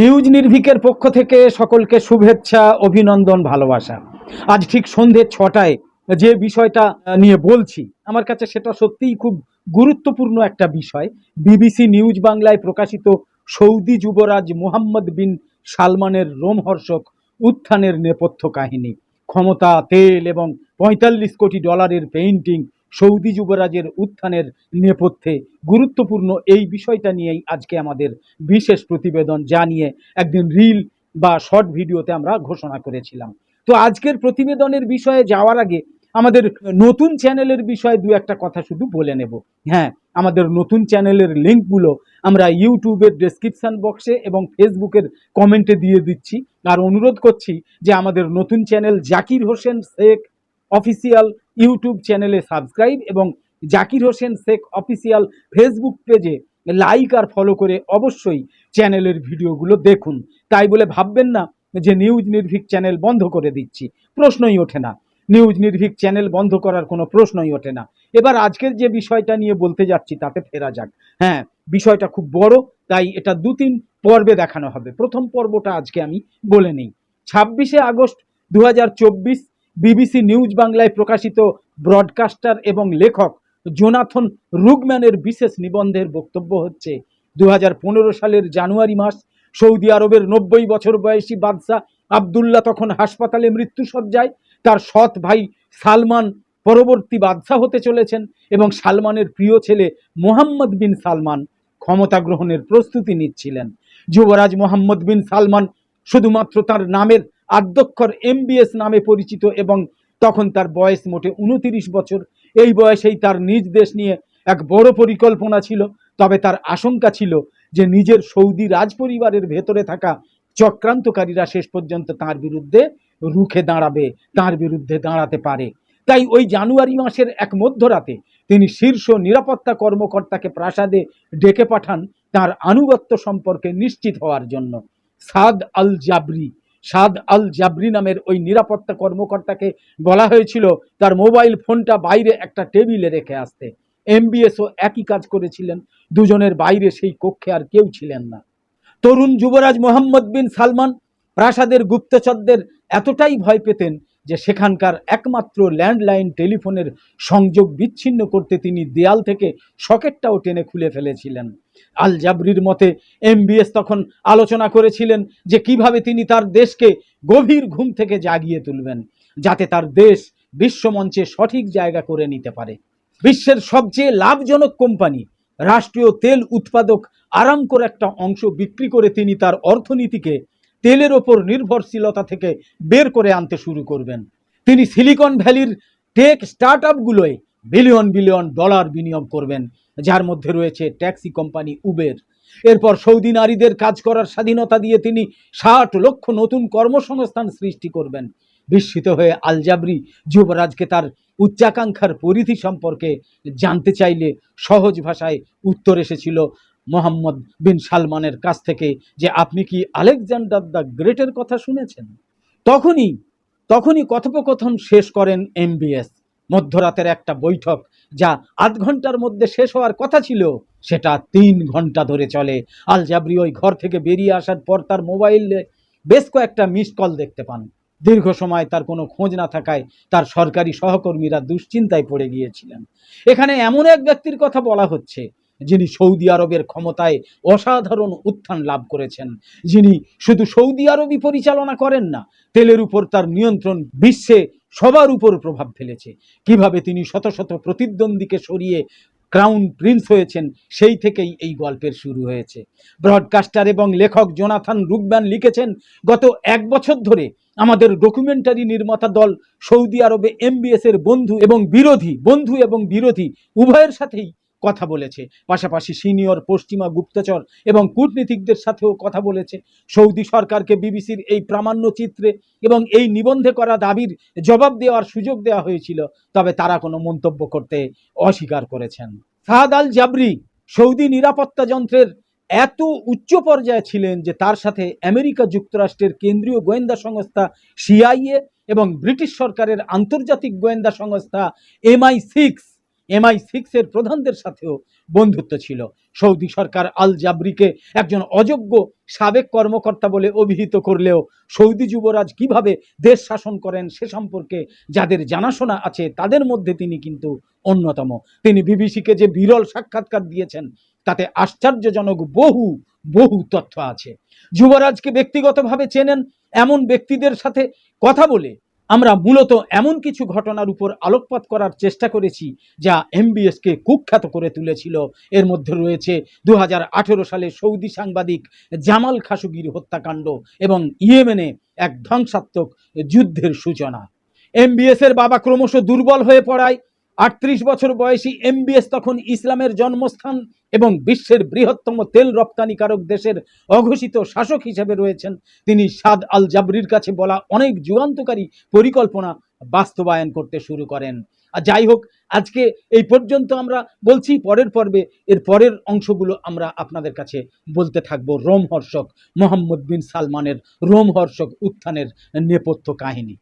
News নির্ভিকের পক্ষ থেকে সকলকে শুভেচ্ছা, অভিনন্দন, ভালোবাসা। আজ ঠিক সন্ধে ছটায় যে বিষয়টা নিয়ে বলছি, আমার কাছে সেটা সত্যিই খুব গুরুত্বপূর্ণ একটা বিষয়। বিবিসি নিউজ বাংলায় প্রকাশিত সৌদি যুবরাজ মুহাম্মদ বিন সালমানের রোমহর্ষক উত্থানের নেপথ্য কাহিনী। ক্ষমতা, তেল এবং পঁয়তাল্লিশ কোটি ডলারের পেইন্টিং সৌদি যুবরাজের উত্থানের নেপথ্যে গুরুত্বপূর্ণ এই বিষয়টা নিয়েই আজকে আমাদের বিশেষ প্রতিবেদন জানিয়ে একদিন রিল বা শর্ট ভিডিওতে আমরা ঘোষণা করেছিলাম। তো আজকের প্রতিবেদনের বিষয়ে যাওয়ার আগে আমাদের নতুন চ্যানেলের বিষয়ে দু একটা কথা শুধু বলে নেব। হ্যাঁ আমাদের নতুন চ্যানেলের লিঙ্কগুলো আমরা ইউটিউবের ডেসক্রিপশন বক্সে এবং ফেসবুকের কমেন্টে দিয়ে দিচ্ছি। আর অনুরোধ করছি যে আমাদের নতুন channel Zakir Hossain Sheikh official YouTube চ্যানেলে সাবস্ক্রাইব এবং জাকির হোসেন শেখ অফিসিয়াল ফেসবুক পেজে লাইক আর ফলো করে অবশ্যই চ্যানেলের ভিডিওগুলো দেখুন। তাই বলে ভাববেন না যে নিউজ নির্ভীক চ্যানেল বন্ধ করে দিচ্ছি। প্রশ্নই ওঠে না। নিউজ নির্ভীক চ্যানেল বন্ধ করার কোনো প্রশ্নই ওঠে না। এবার আজকের যে বিষয়টা নিয়ে বলতে যাচ্ছি তাতে ফেরা যাক। হ্যাঁ বিষয়টা খুব বড়, তাই এটা দু তিন পর্বে দেখানো হবে। প্রথম পর্বটা আজকে আমি বলে নেই। ছাব্বিশে আগস্ট দু হাজার চব্বিশ বিবিসি নিউজ বাংলায় প্রকাশিত ব্রডকাস্টার এবং লেখক জোনাথন রুগম্যানের বিশেষ নিবন্ধের বক্তব্য হচ্ছে দু হাজার পনেরো সালের জানুয়ারি মাস, সৌদি আরবের নব্বই বছর বয়সী বাদশাহ আবদুল্লাহ তখন হাসপাতালে মৃত্যুসজ্জায় তার সৎ ভাই সালমান পরবর্তী বাদশাহ হতে চলেছেন এবং সালমানের প্রিয় ছেলে মোহাম্মদ বিন সালমান ক্ষমতা গ্রহণের প্রস্তুতি নিচ্ছিলেন। যুবরাজ মোহাম্মদ বিন সালমান শুধুমাত্র তার নামের আদ্যক্ষর এমবিএস নামে পরিচিত এবং তখন তার বয়স মোটে উনতিরিশ বছর। এই বয়সেই তার নিজ দেশ নিয়ে এক বড় পরিকল্পনা ছিল। তবে তার আশঙ্কা ছিল যে নিজের সৌদি রাজপরিবারের ভেতরে থাকা চক্রান্তকারীরা শেষ পর্যন্ত তার বিরুদ্ধে রুখে দাঁড়াবে, তার বিরুদ্ধে দাঁড়াতে পারে। তাই ওই জানুয়ারি মাসের এক মধ্যরাতে তিনি শীর্ষ নিরাপত্তা কর্মকর্তাকে প্রাসাদে ডেকে পাঠান তার আনুগত্য সম্পর্কে নিশ্চিত হওয়ার জন্য। সাদ আল জাবরি সাদ আল জাবরি নামের ওই নিরাপত্তা কর্মকর্তাকে বলা হয়েছিল, তার মোবাইল ফোনটা বাইরে একটা টেবিলে রেখে আসতে। এমবিএসও একই কাজ করেছিলেন, দুজনের বাইরে সেই কক্ষে আর কেউ ছিলেন না। তরুণ যুবরাজ মোহাম্মদ বিন সালমান প্রাসাদের গুপ্তচরদের এতটাই ভয় পেতেন যে সেখানকার একমাত্র ল্যান্ডলাইন টেলিফোনের সংযোগ বিচ্ছিন্ন করতে তিনি দেয়াল থেকে সকেটটাও টেনে খুলে ফেলেছিলেন। আল জাবরির মতে, এমবিএস তখন আলোচনা করেছিলেন যে কীভাবে তিনি তার দেশকে গভীর ঘুম থেকে জাগিয়ে তুলবেন, যাতে তার দেশ বিশ্বমঞ্চে সঠিক জায়গা করে নিতে পারে। বিশ্বের সবচেয়ে লাভজনক কোম্পানি, রাষ্ট্রীয় তেল উৎপাদক আরামকোর একটা অংশ বিক্রি করে তিনি তার অর্থনীতিকে তেলের ওপর নির্ভরশীলতা থেকে বের করে আনতে শুরু করবেন। তিনি সিলিকন ভ্যালির টেক স্টার্ট আপগুলোয় বিলিয়ন বিলিয়ন ডলার বিনিয়োগ করবেন, যার মধ্যে রয়েছে ট্যাক্সি কোম্পানি উবের। এরপর সৌদি নারীদের কাজ করার স্বাধীনতা দিয়ে তিনি ষাট লক্ষ নতুন কর্মসংস্থান সৃষ্টি করবেন। বিস্মিত হয়ে আলজাবরি যুবরাজকে তার উচ্চাকাঙ্ক্ষার পরিধি সম্পর্কে জানতে চাইলে সহজ ভাষায় উত্তর এসেছিল মোহাম্মদ বিন সালমানের কাছ থেকে যে আপনি কি আলেকজান্ডার দ্য গ্রেটের কথা শুনেছেন? তখনই তখনই কথোপকথন শেষ করেন এমবিএস। মধ্যরাতের একটা বৈঠক যা আধ ঘণ্টার মধ্যে শেষ হওয়ার কথা ছিল, সেটা তিন ঘণ্টা ধরে চলে। আল জাবরি ওই ঘর থেকে বেরিয়ে আসার পর তার মোবাইলে বেশ কয়েকটা মিস কল দেখতে পান। দীর্ঘ সময় তার কোনো খোঁজ না থাকায় তার সরকারি সহকর্মীরা দুশ্চিন্তায় পড়ে গিয়েছিলেন। এখানে এমন এক ব্যক্তির কথা বলা হচ্ছে যিনি সৌদি আরবের ক্ষমতায় অসাধারণ উত্থান লাভ করেছেন, যিনি শুধু সৌদি আরবই পরিচালনা করেন না, তেলের উপর তার নিয়ন্ত্রণ বিশ্বে সবার উপর প্রভাব ফেলেছে। কীভাবে তিনি শত শত প্রতিদ্বন্দ্বীকে সরিয়ে ক্রাউন প্রিন্স হয়েছেন, সেই থেকেই এই গল্পের শুরু হয়েছে। ব্রডকাস্টার এবং লেখক জোনাথান রুকম্যান লিখেছেন, গত এক বছর ধরে আমাদের ডকুমেন্টারি নির্মাতা দল সৌদি আরবে এমবিএস এর বন্ধু এবং বিরোধী, বন্ধু এবং বিরোধী উভয়ের সাথেই কথা বলেছে। পাশাপাশি সিনিয়র পশ্চিমা গুপ্তচর এবং কূটনীতিকদের সাথেও কথা বলেছে। সৌদি সরকারকে বিবিসির এই প্রামাণ্য চিত্রে এবং এই নিবন্ধে করা দাবির জবাব দেওয়ার সুযোগ দেওয়া হয়েছিল, তবে তারা কোনো মন্তব্য করতে অস্বীকার করেছেন। সাদ আল জাবরি সৌদি নিরাপত্তা যন্ত্রের এত উচ্চ পর্যায়ে ছিলেন যে তার সাথে আমেরিকা যুক্তরাষ্ট্রের কেন্দ্রীয় গোয়েন্দা সংস্থা সিআইএ এবং ব্রিটিশ সরকারের আন্তর্জাতিক গোয়েন্দা সংস্থা এমআই সিক্স এমআই সিক্সের প্রধানদের সাথেও বন্ধুত্ব ছিল। সৌদি সরকার আল জাবরিকে একজন অযোগ্য সাবেক কর্মকর্তা বলে অভিহিত করলেও সৌদি যুবরাজ কীভাবে দেশ শাসন করেন সে সম্পর্কে যাদের জানাশোনা আছে তাদের মধ্যে তিনি কিন্তু অন্যতম। তিনি বিবিসিকে যে বিরল সাক্ষাৎকার দিয়েছেন, তাতে আশ্চর্যজনক বহু বহু তথ্য আছে। যুবরাজকে ব্যক্তিগতভাবে চেনেন এমন ব্যক্তিদের সাথে কথা বলে আমরা মূলত এমন কিছু ঘটনার উপর আলোকপাত করার চেষ্টা করেছি, যা এমবিএসকে কুখ্যাত করে তুলেছিল। এর মধ্যে রয়েছে দু হাজার আঠেরো সালে সৌদি সাংবাদিক জামাল খাসুগির হত্যাকাণ্ড এবং ইয়েমেনে এক ধ্বংসাত্মক যুদ্ধের সূচনা। এমবিএসের বাবা ক্রমশ দুর্বল হয়ে পড়ায় আটত্রিশ বছর বয়সী এমবিএস তখন ইসলামের জন্মস্থান এবং বিশ্বের বৃহত্তম তেল রপ্তানিকারক দেশের অঘোষিত শাসক হিসেবে রয়েছেন। তিনি সাদ আল জাবরির কাছে বলা অনেক যুগান্তকারী পরিকল্পনা বাস্তবায়ন করতে শুরু করেন। আর যাই হোক, আজকে এই পর্যন্ত আমরা বলছি, পরের পর্বে এর পরের অংশগুলো আমরা আপনাদের কাছে বলতে থাকব রোমহর্ষক মোহাম্মদ বিন সালমানের রোমহর্ষক উত্থানের নেপথ্য কাহিনী।